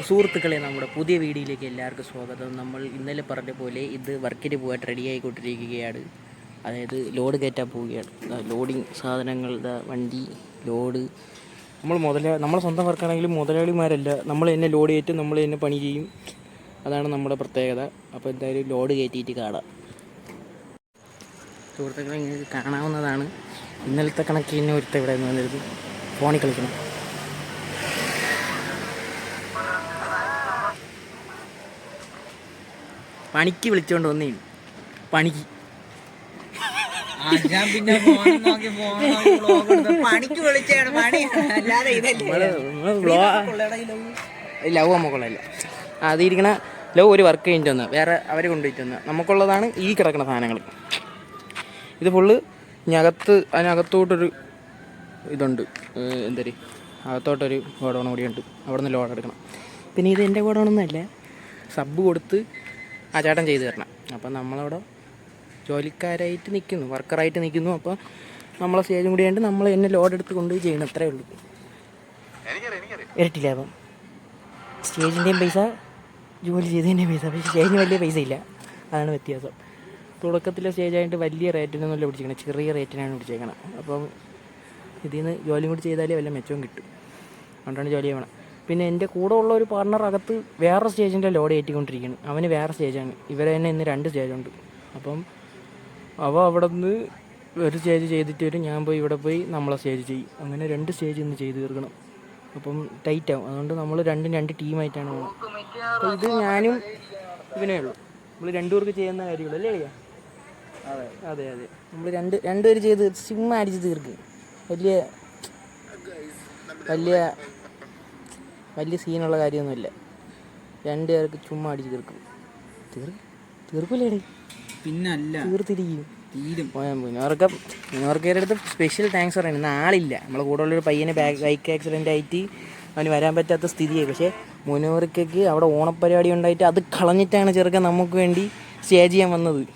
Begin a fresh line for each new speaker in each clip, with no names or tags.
സുഹൃത്തുക്കളെ നമ്മുടെ പുതിയ വീഡിയോയിലേക്ക് എല്ലാവർക്കും സ്വാഗതം. നമ്മൾ ഇന്നലെ പറഞ്ഞ പോലെ ഇത് വർക്കിന് പോകാൻ റെഡി ആയിക്കൊണ്ടിരിക്കുകയാണ്. അതായത് ലോഡ് കയറ്റാൻ പോവുകയാണ്. ലോഡിങ് സാധനങ്ങൾ വണ്ടി ലോഡ്. നമ്മൾ മുതല നമ്മൾ സ്വന്തം വർക്കാണെങ്കിലും മുതലാളിമാരല്ല. നമ്മൾ തന്നെ ലോഡ് കയറ്റും നമ്മൾ തന്നെ പണി ചെയ്യും. അതാണ് നമ്മുടെ പ്രത്യേകത. അപ്പോൾ എന്തായാലും ലോഡ് കയറ്റിയിട്ട് കാണാം. സുഹൃത്തുക്കളെ നിങ്ങൾക്ക് കാണാവുന്നതാണ്. ഇന്നലത്തെ കണക്കിന് ഒരുത്ത ഇവിടെ നിന്ന് വന്നിരുന്നു. ഫോണിൽ കളിക്കണം. പണിക്ക് വിളിച്ചോണ്ട് വന്നേ പണിക്ക്.
ഞാൻ പിന്നെ ഫോൺ നോക്കി ഫോൺ പണിക്ക് വിളിച്ചാണ് പണി. അല്ലാതെ ഇതല്ലേ.
നമ്മൾ നമ്മൾ വ്ളോ- ലവ് നമുക്കുള്ളതല്ല അതിരിക്കണ ലവ് ഒരു വർക്ക് കഴിഞ്ഞിട്ട് വന്ന് വേറെ അവർ കൊണ്ടുപോയിട്ട് വന്ന്. നമുക്കുള്ളതാണ് ഈ കിടക്കുന്ന സാധനങ്ങൾ ഇത് ഫുള്ള് ഇനകത്ത് അതിനകത്തോട്ടൊരു ഇതുണ്ട്. എന്തൊരു? അകത്തോട്ടൊരു ഗോഡൗൺ കൂടിയുണ്ട്. അവിടെ നിന്ന് ലോഡ് എടുക്കണം. പിന്നെ ഇത് എന്റെ ഗോഡൗണൊന്നുമല്ല സബ് കൊടുത്ത് ആ ചേട്ടൻ ചെയ്തു തരണം. അപ്പം നമ്മളവിടെ ജോലിക്കാരായിട്ട് നിൽക്കുന്നു വർക്കറായിട്ട് നിൽക്കുന്നു അപ്പോൾ നമ്മളെ സ്റ്റേജും കൂടി ആയിട്ട് നമ്മൾ എന്നെ ലോഡ് എടുത്ത് കൊണ്ടുപോയി ചെയ്യണം. അത്രേ ഉള്ളൂ. ഇരട്ടി ലാഭം സ്റ്റേജിന്റെയും പൈസ ജോലി ചെയ്തതിന്റെയും പൈസ. പക്ഷേ സ്റ്റേജിന് വലിയ പൈസ ഇല്ല. അതാണ് വ്യത്യാസം. തുടക്കത്തിലെ സ്റ്റേജായിട്ട് വലിയ റേറ്റിനൊന്നുമല്ല പിടിച്ചേക്കണം. ചെറിയ റേറ്റിനാണ് പിടിച്ചേക്കണം. അപ്പം ഇതിൽ നിന്ന് ജോലിയും കൂടി ചെയ്താലേ വല്ല മെച്ചവും കിട്ടും. അതുകൊണ്ടാണ് ജോലി ചെയ്യണം. പിന്നെ എന്റെ കൂടെ ഉള്ള ഒരു പാർട്ണർ അകത്ത് വേറെ സ്റ്റേജിന്റെ ലോഡ് ഏറ്റിക്കൊണ്ടിരിക്കുകയാണ് അവന് വേറെ സ്റ്റേജാണ് ഇവരെ തന്നെ ഇന്ന് രണ്ട് സ്റ്റേജുണ്ട് അപ്പം അവ അവിടെ നിന്ന് ഒരു സ്റ്റേജ് ചെയ്തിട്ട് വരും. ഞാൻ പോയി ഇവിടെ പോയി നമ്മളെ സ്റ്റേജ് ചെയ്യും. അങ്ങനെ രണ്ട് സ്റ്റേജ് ഇന്ന് ചെയ്ത് തീർക്കണം. അപ്പം ടൈറ്റ് ആവും. അതുകൊണ്ട് നമ്മൾ രണ്ടും രണ്ട് ടീമായിട്ടാണ് പോകുന്നത് അപ്പോൾ ഇത് ഞാനും ഇവനേ ഉള്ളൂ. നമ്മൾ രണ്ടുപേർക്ക് ചെയ്യുന്ന കാര്യമുള്ളൂ അല്ലേ അളിയാ? അതെ. അതെ അതെ. നമ്മൾ രണ്ട് രണ്ടുപേർ ചെയ്ത് സിമ്മ അടിച്ച് തീർക്കും. വലിയ വലിയ വലിയ സീനുള്ള കാര്യമൊന്നുമില്ല. രണ്ട് പേർക്ക് ചുമ്മാ അടിച്ച് തീർക്കും. തീർ തീർക്കൂലേടേ.
പിന്നല്ല.
തീർത്തിരിക്കും.
തീരും.
മുന്നോർക്ക് മുന്നോർക്കേരുടെ അടുത്ത് സ്പെഷ്യൽ താങ്ക്സ് പറയണം. ഇന്ന് ആളില്ല. നമ്മളെ കൂടെ ഉള്ളൊരു പയ്യന് ബാക്ക് ആക്സിഡന്റ് ആയിട്ട് അവന് വരാൻ പറ്റാത്ത സ്ഥിതിയായി. പക്ഷേ മുനോർക്കയ്ക്ക് അവിടെ ഓണപ്പരിപാടി ഉണ്ടായിട്ട് അത് കളഞ്ഞിട്ടാണ് ചെറുക്കൻ നമുക്ക് വേണ്ടി സ്റ്റേജ് ചെയ്യാൻ വന്നത്.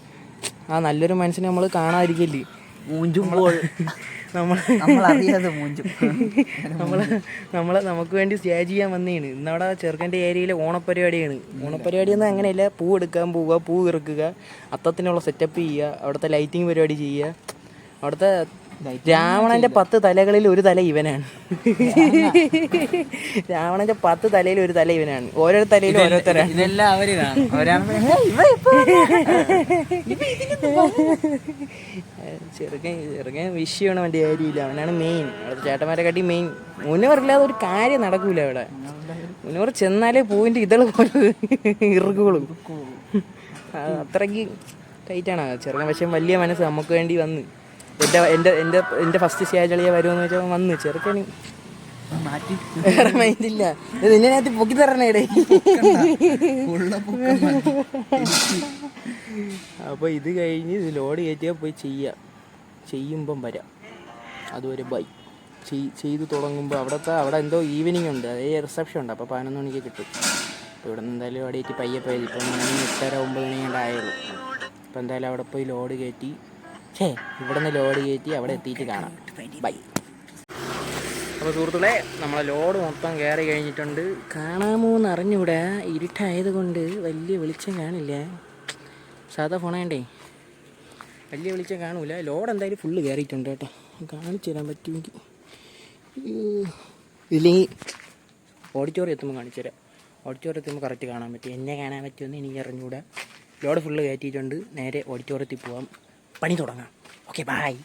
ആ നല്ലൊരു മനസ്സിനെ നമ്മൾ കാണാതിരിക്കല്ലേ?
മൂഞ്ചുമ്പോൾ
നമ്മൾ
നമ്മൾ
നമ്മൾ നമുക്ക് വേണ്ടി സ്റ്റേജ് ചെയ്യാൻ വന്നതാണ് ഇന്നവിടെ ചെറുക്കന്റെ ഏരിയയിലെ ഓണപ്പരിപാടിയാണ്. ഓണപ്പരിപാടി എന്ന് അങ്ങനെയല്ല. പൂ എടുക്കാൻ പോവുക പൂ ഇറക്കുക അത്തത്തിനുള്ള സെറ്റപ്പ് ചെയ്യുക അവിടുത്തെ ലൈറ്റിംഗ് പരിപാടി ചെയ്യുക. അവിടുത്തെ രാവണന്റെ പത്ത് തലകളിൽ ഒരു തല ഇവനാണ്. രാവണന്റെ പത്ത് തലയിൽ ഒരു തല ഇവനാണ്. ഓരോ തലയിലും ഓരോരുത്തരാണ്
ഇതെല്ലാം അവർ കാണും. അവരാണ്
ചെറുക്കൻ ചെറുക്കൻ വിഷയമാണ് വേണ്ടി കാര്യമില്ല അവനാണ് മെയിൻ അവിടെ ചേട്ടന്മാരെ കാട്ടി മെയിൻ മുന്നവറില്ലാതെ ഒരു കാര്യം നടക്കൂല അവിടെ. മുന്നവർ ചെന്നാലേ പൂവിന്റെ ഇതൾ പോലെ ഇറുകുകളും അത്രയ്ക്ക് ടൈറ്റാണ് ചെറുക്കൻ പക്ഷെ വലിയ മനസ്സ് നമുക്ക് വേണ്ടി വന്ന് എന്റെ എന്റെ എന്റെ എന്റെ ഫസ്റ്റ് സ്റ്റേജ് അളിയ വരുമെന്ന് വെച്ചാൽ വന്ന് ചെറുക്കണി
മാറ്റി.
വേറെ മൈൻഡില്ല ഇത് നിന്നെ പൊക്കി
തരണേ ഇടേ.
അപ്പോൾ ഇത് കഴിഞ്ഞ് ഇത് ലോഡ് കയറ്റിയാൽ പോയി ചെയ്യാം. ചെയ്യുമ്പം വരാം. അതുവരെ ബൈ ചെയ് ചെയ്ത് തുടങ്ങുമ്പോൾ അവിടുത്തെ അവിടെ എന്തോ ഈവനിങ് ഉണ്ട്. അതേ റിസപ്ഷൻ ഉണ്ട്. അപ്പോൾ പതിനൊന്ന് മണിക്ക് കിട്ടും. അപ്പോൾ ഇവിടെ നിന്ന് എന്തായാലും ഇവിടെ പയ്യെ പോയത് ഇപ്പം മണി എട്ടര ഒമ്പത് മണി ആയുള്ളൂ. അപ്പോൾ എന്തായാലും അവിടെ പോയി ലോഡ് കയറ്റി ഛേ ഇവിടെ നിന്ന് ലോഡ് കയറ്റി അവിടെ എത്തിയിട്ട് കാണാം. ബൈ. അപ്പോൾ സുഹൃത്തുക്കളെ നമ്മളെ ലോഡ് മൊത്തം കയറി കഴിഞ്ഞിട്ടുണ്ട്. കാണാമോ എന്ന് അറിഞ്ഞൂടെ ഇരുട്ടായത് കൊണ്ട് വലിയ വെളിച്ചം കാണില്ല. സാധാ ഫോണേണ്ടേ വലിയ വെളിച്ചം കാണൂല. ലോഡ് എന്തായാലും ഫുള്ള് കയറിയിട്ടുണ്ട് കേട്ടോ. കാണിച്ചു തരാൻ പറ്റുമെങ്കിൽ. ഇല്ലെങ്കിൽ ഓഡിറ്റോറിയം എത്തുമ്പോൾ കാണിച്ചു തരാം. ഓഡിറ്റോറിയം എത്തുമ്പോൾ കറക്റ്റ് കാണാൻ പറ്റും. എന്നെ കാണാൻ പറ്റുമെന്ന് എനിക്ക് അറിഞ്ഞുകൂടാ ലോഡ് ഫുള്ള് കയറ്റിയിട്ടുണ്ട്. നേരെ ഓഡിറ്റോറിയത്തിൽ പോവാം. പണി തുടങ്ങാം. ഓക്കെ ബായ്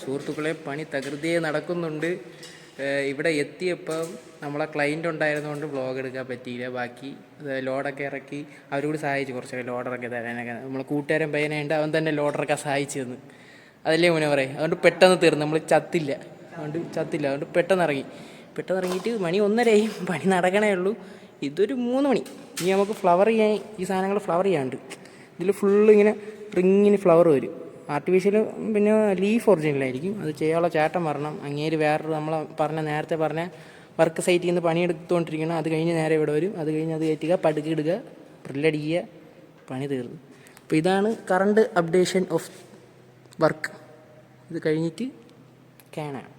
സുഹൃത്തുക്കളെ പണി തകൃതിയെ നടക്കുന്നുണ്ട്. ഇവിടെ എത്തിയപ്പം നമ്മളെ ക്ലൈന്റ് ഉണ്ടായിരുന്നതുകൊണ്ട് വ്ളോഗ് എടുക്കാൻ പറ്റിയില്ല. ബാക്കി ലോഡൊക്കെ ഇറക്കി അവരോട് സഹായിച്ചു. കുറച്ചൊക്കെ ലോഡറൊക്കെ തരാനൊക്കെ. നമ്മളെ കൂട്ടുകാരൻ പയ്യനുണ്ട് അവൻ തന്നെ ലോഡറൊക്കെ സഹായിച്ചു തന്നു. അതല്ലേ മുന്നേ പറയും? അതുകൊണ്ട് പെട്ടെന്ന് തീർന്നു. നമ്മൾ ചത്തില്ല. അതുകൊണ്ട് ചത്തില്ല. അതുകൊണ്ട് പെട്ടെന്ന് ഇറങ്ങി പെട്ടെന്ന് ഇറങ്ങിയിട്ട് മണി ഒന്നരയായി. പണി നടക്കണേ ഉള്ളൂ. ഇതൊരു മൂന്ന് മണി. ഇനി നമുക്ക് ഫ്ലവർ ചെയ്യാൻ ഈ സാധനങ്ങൾ ഫ്ലവർ ചെയ്യാണ്ട് ഇതിൽ ഫുള്ള് ഇങ്ങനെ റിങ്ങിന് ഫ്ലവർ വരും. ആർട്ടിഫിഷ്യൽ പിന്നെ ലീഫ് ഒറിജിനലായിരിക്കും അത് ചെയ്യാനുള്ള ചേട്ടം വരണം. അങ്ങേര് വേറൊരു നമ്മൾ പറഞ്ഞ നേരത്തെ പറഞ്ഞ വർക്ക് സൈറ്റിൽ നിന്ന് പണിയെടുത്തുകൊണ്ടിരിക്കണം അത് കഴിഞ്ഞ് നേരെ ഇവിടെ വരും. അത് കഴിഞ്ഞ് അത് കയറ്റുക പടുക്കിടുക ഡ്രില്ലടിക്കുക പണി തീർന്നു. അപ്പോൾ ഇതാണ് കറണ്ട് അപ്ഡേഷൻ ഓഫ് വർക്ക് ഇത് കഴിഞ്ഞിട്ട് കാണാം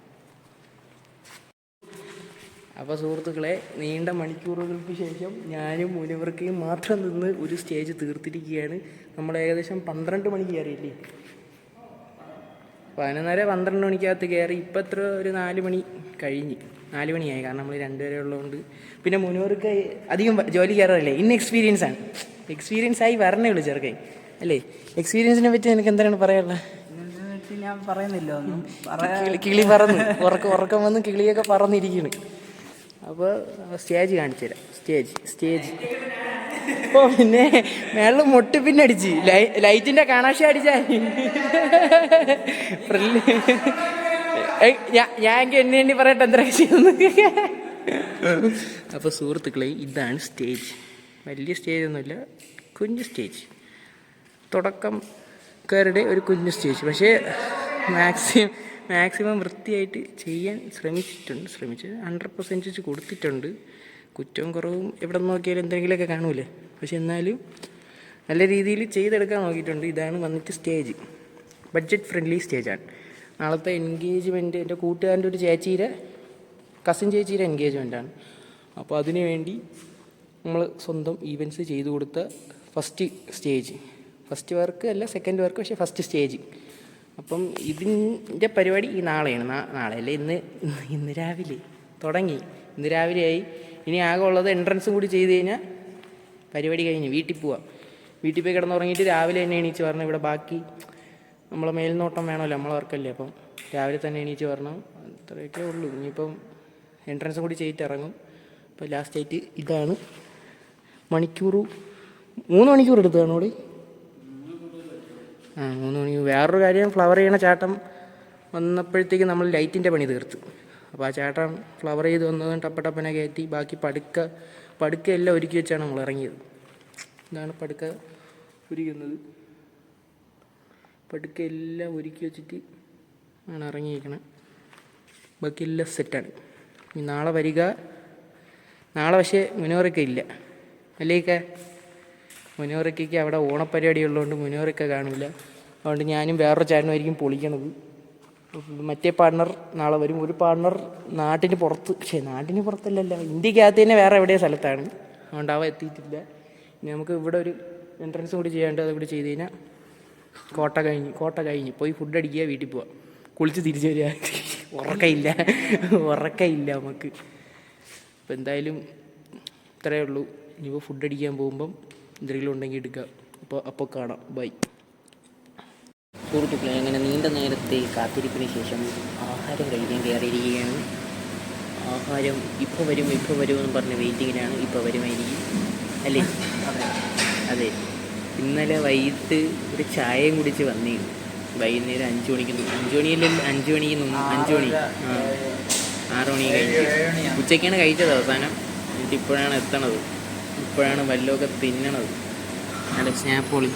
അപ്പോൾ സുഹൃത്തുക്കളെ നീണ്ട മണിക്കൂറുകൾക്ക് ശേഷം ഞാനും മുനിവർക്കയും മാത്രം നിന്ന് ഒരു സ്റ്റേജ് തീർത്തിരിക്കുകയാണ്. നമ്മൾ ഏകദേശം പന്ത്രണ്ട് മണിക്ക് കയറിയില്ലേ? പതിനൊന്നര പന്ത്രണ്ട് മണിക്കകത്ത് കയറി ഇപ്പം എത്ര? ഒരു നാല് മണി കഴിഞ്ഞ്. നാല് മണിയായി കാരണം നമ്മൾ രണ്ടുപേരെ ഉള്ളതുകൊണ്ട്. പിന്നെ മുനിവർക്ക് അധികം ജോലി കയറാറില്ലേ? ഇന്ന് എക്സ്പീരിയൻസ് ആണ്. എക്സ്പീരിയൻസ് ആയി വരണേ ഉള്ളൂ ചെറുക്കൻ. അല്ലേ? എക്സ്പീരിയൻസിനെ പറ്റി നിനക്ക് എന്താണ് പറയാനുള്ളത്?
ഞാൻ പറയുന്നില്ല ഒന്നും.
കിളി കിളി പറന്ന്. ഉറക്കം ഉറക്കം വന്ന് കിളിയൊക്കെ പറന്നിരിക്കുന്നു അപ്പോൾ സ്റ്റേജ് കാണിച്ചു തരാം. Stage stage. ഓ പിന്നെ മേളിൽ മുട്ടി പിന്നെ അടിച്ച്. ലൈ ലൈറ്റിന്റെ കാണാശ അടിച്ചാൽ ഞാൻ എനിക്ക് എന്നെ എണ്ണി പറയട്ടെ ചെയ്യുന്നു അപ്പോൾ സുഹൃത്തുക്കളെ ഇതാണ് സ്റ്റേജ്. വലിയ സ്റ്റേജ് ഒന്നുമില്ല കുഞ്ഞു സ്റ്റേജ്. തുടക്കം തുടക്കക്കാരുടെ ഒരു കുഞ്ഞു സ്റ്റേജ്. പക്ഷേ മാക്സിമം മാക്സിമം വൃത്തിയായിട്ട് ചെയ്യാൻ ശ്രമിച്ചിട്ടുണ്ട്. ശ്രമിച്ച് ഹൺഡ്രഡ് പെർസെന്റേജ് കൊടുത്തിട്ടുണ്ട്. കുറ്റവും കുറവും എവിടെ നോക്കിയാലും എന്തെങ്കിലുമൊക്കെ കാണൂലേ? പക്ഷെ എന്നാലും നല്ല രീതിയിൽ ചെയ്തെടുക്കാൻ നോക്കിയിട്ടുണ്ട്. ഇതാണ് വന്നിട്ട് സ്റ്റേജ് ബഡ്ജറ്റ് ഫ്രണ്ട്ലി സ്റ്റേജാണ് നാളത്തെ എൻഗേജ്മെന്റ് എന്റെ കൂട്ടുകാരന്റെ ഒരു ചേച്ചീരെ കസിൻ ചേച്ചിയുടെ എൻഗേജ്മെന്റാണ് അപ്പോൾ അതിനു വേണ്ടി നമ്മൾ സ്വന്തം ഈവന്റ്സ് ചെയ്തു കൊടുത്ത ഫസ്റ്റ് സ്റ്റേജ് ഫസ്റ്റ് വർക്ക് അല്ല സെക്കൻഡ് വർക്ക് പക്ഷേ ഫസ്റ്റ് സ്റ്റേജ് അപ്പം ഇതിന്റെ പരിപാടി ഈ നാളെയാണ്. നാളെ അല്ലേ? ഇന്ന് ഇന്ന് ഇന്ന് രാവിലെ തുടങ്ങി. ഇന്ന് രാവിലെയായി. ഇനി ആകെ ഉള്ളത് എൻട്രൻസും കൂടി ചെയ്ത് കഴിഞ്ഞാൽ പരിപാടി കഴിഞ്ഞ് വീട്ടിൽ പോവാം. വീട്ടിൽ പോയി കിടന്നുറങ്ങിയിട്ട് രാവിലെ തന്നെ എണീച്ച് പറഞ്ഞു ഇവിടെ ബാക്കി നമ്മളെ മേൽനോട്ടം വേണമല്ലോ നമ്മളെ വർക്കല്ലേ? അപ്പം രാവിലെ തന്നെ എണീച്ച് പറഞ്ഞു അത്രയൊക്കെ ഉള്ളൂ. ഇനിയിപ്പം എൻട്രൻസ് കൂടി ചെയ്തിട്ട് ഇറങ്ങും. അപ്പോൾ ലാസ്റ്റ് ആയിട്ട് ഇതാണ്. മണിക്കൂർ മൂന്ന് മണിക്കൂർ എടുത്തതാണ് ഇവിടെ ആ മൂന്ന് മണി. വേറൊരു കാര്യം ഫ്ലവർ ചെയ്യണ ചാട്ടം വന്നപ്പോഴത്തേക്ക് നമ്മൾ ലൈറ്റിന്റെ പണി തീർത്തു. അപ്പോൾ ആ ചേട്ടൻ ഫ്ലവർ ചെയ്ത് വന്നതും ടപ്പ ടപ്പനെ കയറ്റി ബാക്കി പടുക്ക പടുക്ക എല്ലാം ഒരുക്കി വെച്ചാണ് നമ്മൾ ഇറങ്ങിയത്. ഇതാണ് പടുക്ക ഒരുക്കുന്നത് പടുക്ക എല്ലാം ഒരുക്കി വെച്ചിട്ട് ആണ് ഇറങ്ങിയിരിക്കണം. ബാക്കി എല്ലാം സെറ്റാണ് നാളെ വരിക. നാളെ പക്ഷേ മുനോറൊക്കെ ഇല്ല. അല്ലേക്ക മുനോറയ്ക്കൊക്കെ അവിടെ ഓണപ്പരിപാടി ഉള്ളതുകൊണ്ട് മുനോറിക്ക കാണില്ല അതുകൊണ്ട് ഞാനും വേറൊരു ചേട്ടനുമായിരിക്കും പൊളിക്കണത്. മറ്റേ പാർട്ണർ നാളെ വരും. ഒരു പാർട്ണർ നാട്ടിന് പുറത്ത് പക്ഷേ നാട്ടിന് പുറത്തല്ലല്ല. ഇന്ത്യക്കകത്ത് തന്നെ വേറെ എവിടെയോ സ്ഥലത്താണ്. അതുകൊണ്ട് അവ എത്തിയിട്ടില്ല. ഇനി നമുക്ക് ഇവിടെ ഒരു എൻട്രൻസ് കൂടി ചെയ്യാണ്ട് അതിവിടെ ചെയ്ത് കഴിഞ്ഞാൽ കോട്ട കഴിഞ്ഞ് കോട്ട കഴിഞ്ഞ്. പോയി ഫുഡ് അടിക്കുക വീട്ടിൽ പോവാം. കുളിച്ച് തിരിച്ചു വരിക. ഉറക്കയില്ല ഉറക്കയില്ല നമുക്ക്. അപ്പോൾ എന്തായാലും ഇത്രയേ ഉള്ളൂ. ഇനിയിപ്പോൾ ഫുഡ് അടിക്കാൻ പോകുമ്പം എന്തെങ്കിലും ഉണ്ടെങ്കിൽ എടുക്കുക അപ്പോൾ അപ്പോൾ കാണാം. ബൈ സുഹൃത്തുക്കളെ അങ്ങനെ നീണ്ട നേരത്തെ കാത്തിരിപ്പിന് ശേഷം ആഹാരം കഴിക്കാൻ കയറിയിരിക്കുകയാണ്. ആഹാരം ഇപ്പോൾ വരും ഇപ്പോൾ വരും എന്ന് പറഞ്ഞ വെയിറ്റിങ്ങിലാണ് ഇപ്പോൾ വരുമായിരിക്കും. അല്ലേ? അതെ. ഇന്നലെ വൈകിട്ട് ഒരു ചായയും കുടിച്ച് വന്നിരുന്നു വൈകുന്നേരം അഞ്ച് മണിക്ക് അഞ്ചു മണിയല്ല അഞ്ച് മണിക്ക് അഞ്ച് മണി. ആറ് മണി കഴിഞ്ഞ്. ഉച്ചയ്ക്കാണ് കഴിച്ചത് അവസാനം. എന്നിട്ട് ഇപ്പോഴാണ് എത്തണത്. ഇപ്പോഴാണ് വല്ലതൊക്കെ തിന്നണത്. അല്ല സ്നാപ്പോളി.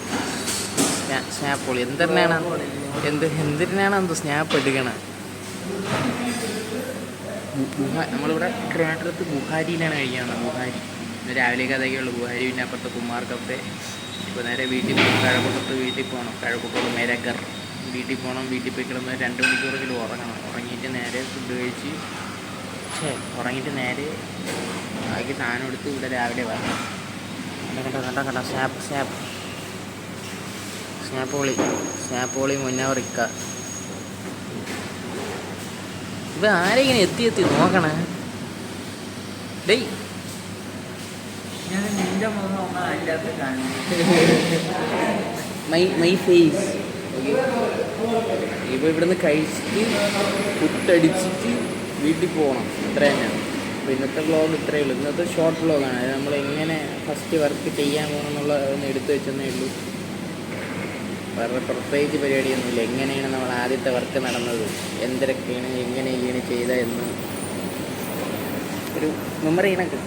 സ്നാപ്പോളി. എന്തിനാണ് എന്ത് എന്തിനാണ് എന്ത് സ്നാപ്പ് എടുക്കണ? നമ്മളിവിടെ ട്രിവാൻഡ്രത്ത് ബുഹാരിയിലാണ് കഴിക്കുന്നത്. ബുഹാരി. രാവിലെ രാവിലേക്ക് അതൊക്കെയുള്ളൂ ബുഹാരി പിന്നെ അപ്പുറത്തെ കുമാർ ഇപ്പോൾ നേരെ വീട്ടിൽ പോകും കഴക്കൂട്ടത്ത് വീട്ടിൽ പോകണം കഴക്കൂട്ടത്ത് മേരക്കർ വീട്ടിൽ പോകണം വീട്ടിൽ പോയി കിടന്ന് രണ്ട് മണിക്കൂറെങ്കിലും ഉറങ്ങണം. ഉറങ്ങിയിട്ട് നേരെ ഫുഡ് കഴിച്ച് ഉറങ്ങിയിട്ട് നേരെ ബാക്കി സാധനം എടുത്ത് ഇവിടെ രാവിലെ വന്നു കണ്ട കണ്ട കണ്ട സ്നാപ്പ് സ്നാപ്പ്. സ്നാപ്പ് പൊളി സ്നാപ്പ് പൊളി മുന്നവറിക്ക. ഇവ ആരെങ്ങനെ എത്തി എത്തി നോക്കണേ? ഡേയ്. മൈ മൈ ഫേസ് ഇവ ഇവിടുന്ന് കഴിച്ചിട്ട് കുട്ടടിച്ചിട്ട് വീട്ടിൽ പോകണം അത്ര തന്നെയാണ് അപ്പോൾ ഇന്നത്തെ വ്ളോഗ് ഇത്രയേ ഉള്ളൂ. ഇന്നത്തെ ഷോർട്ട് വ്ളോഗാണ് അത് നമ്മൾ എങ്ങനെ ഫസ്റ്റ് വർക്ക് ചെയ്യാൻ പോകണമെന്നുള്ള ഒന്ന് എടുത്തു വെച്ചെന്നേ ഉള്ളൂ. വേറെ പ്രത്യേകിച്ച് പരിപാടിയൊന്നുമില്ല. എങ്ങനെയാണ് നമ്മൾ ആദ്യത്തെ വർക്ക് നടന്നത്? എന്തൊക്കെയാണ് എങ്ങനെയാണ് ചെയ്ത എന്ന് ഒരു മെമ്മറി ഇണക്ക്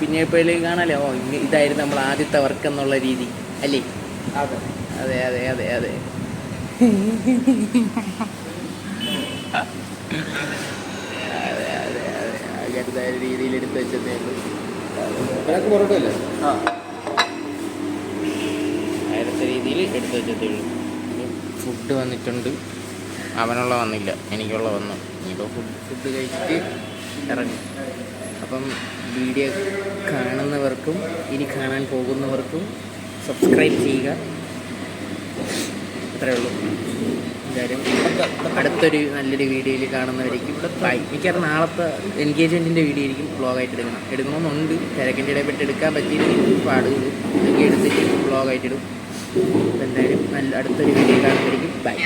പിന്നെ എപ്പോഴേലും കാണാലോ ഓ ഇതായിരുന്നു നമ്മൾ ആദ്യത്തെ വർക്ക് എന്നുള്ള രീതി. അല്ലേ?
അതെ.
അതെ അതെ അതെ അതെ. അതെ അങ്ങനത്തെ ഒരു രീതിയിൽ എടുത്ത് വെച്ചതേ ഉള്ളൂ
പൊറോട്ട പൊറോട്ടല്ലേ
ആ.
അങ്ങനത്തെ രീതിയിൽ എടുത്ത് വെച്ചതേ ഉള്ളൂ ഫുഡ് വന്നിട്ടുണ്ട്. അവനുള്ള വന്നില്ല. എനിക്കുള്ള വന്നു. ഇനിയിപ്പോൾ ഫുഡ് ഫുഡ് കഴിച്ചിട്ട് ഇറങ്ങും. അപ്പം വീഡിയോ കാണുന്നവർക്കും ഇനി കാണാൻ പോകുന്നവർക്കും സബ്സ്ക്രൈബ് ചെയ്യുക. അത്രയേ ഉള്ളൂ. എന്തായാലും അടുത്തൊരു നല്ലൊരു വീഡിയോയിൽ കാണുന്നവരേക്കും ബൈ മിക്കവാറും നാളത്തെ എൻഗേജ്മെന്റിന്റെ വീഡിയോ ആയിരിക്കും ബ്ലോഗായിട്ട് എടുക്കണം. എടുക്കണമെന്നുണ്ട്. തിരക്കിന്റെ ഇടയിൽ എടുക്കാൻ പറ്റിയില്ലെങ്കിൽ പാടുള്ളൂ അല്ലെങ്കിൽ എടുത്തിട്ട് ബ്ലോഗായിട്ട് ഇടും എന്തായാലും നല്ല അടുത്തൊരു വീഡിയോ കാണുന്നവരേക്കും ബൈ